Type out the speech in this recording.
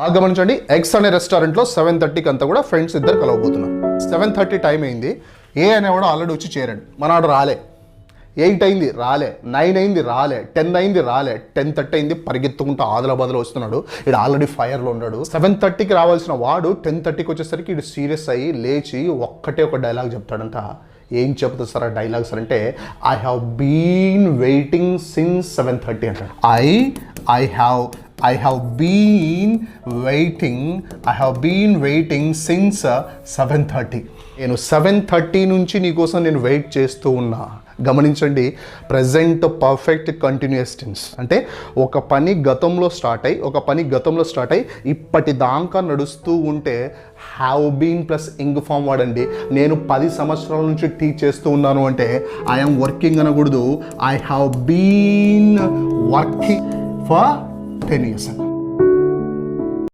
బాగా గమనించండి ఎక్స్ అనే రెస్టారెంట్లో సెవెన్ థర్టీకి అంతా కూడా ఫ్రెండ్స్ ఇద్దరు కలవబోతున్నారు. సెవెన్ థర్టీ టైం అయింది. ఏ అనేవాడు ఆల్రెడీ వచ్చి చేరాడు. మనవాడు రాలే. ఎయిట్ అయింది రాలే. నైన్ అయింది రాలే. టెన్ అయింది రాలే. టెన్ థర్టీ అయింది పరిగెత్తుకుంటూ ఆదిలాబాద్లో వస్తున్నాడు. ఇడు ఆల్రెడీ ఫైర్లో ఉన్నాడు. సెవెన్ థర్టీకి రావాల్సిన వాడు టెన్ థర్టీకి వచ్చేసరికి ఇడు సీరియస్ అయ్యి లేచి ఒక్కటే ఒక డైలాగ్ చెప్తాడంట. ఏం చెప్తుంది సార్ ఆ డైలాగ్స్ అంటే I have been waiting since seven thirty అంటాడు. I I have I have been waiting I have been waiting since seven thirty నేను సెవెన్ థర్టీ నుంచి నీకోసం నేను వెయిట్ చేస్తూ ఉన్నా. గమనించండి ప్రజెంట్ పర్ఫెక్ట్ కంటిన్యూస్ టెన్స్ అంటే ఒక పని గతంలో స్టార్ట్ అయ్యి ఒక పని గతంలో స్టార్ట్ అయ్యి ఇప్పటి దాకా నడుస్తూ ఉంటే have been plus ing form వాడండి. నేను పది సంవత్సరాల నుంచి టీచ్ చేస్తూ ఉన్నాను అంటే ఐఎమ్ వర్కింగ్ అనకూడదు. I have been working for pertença.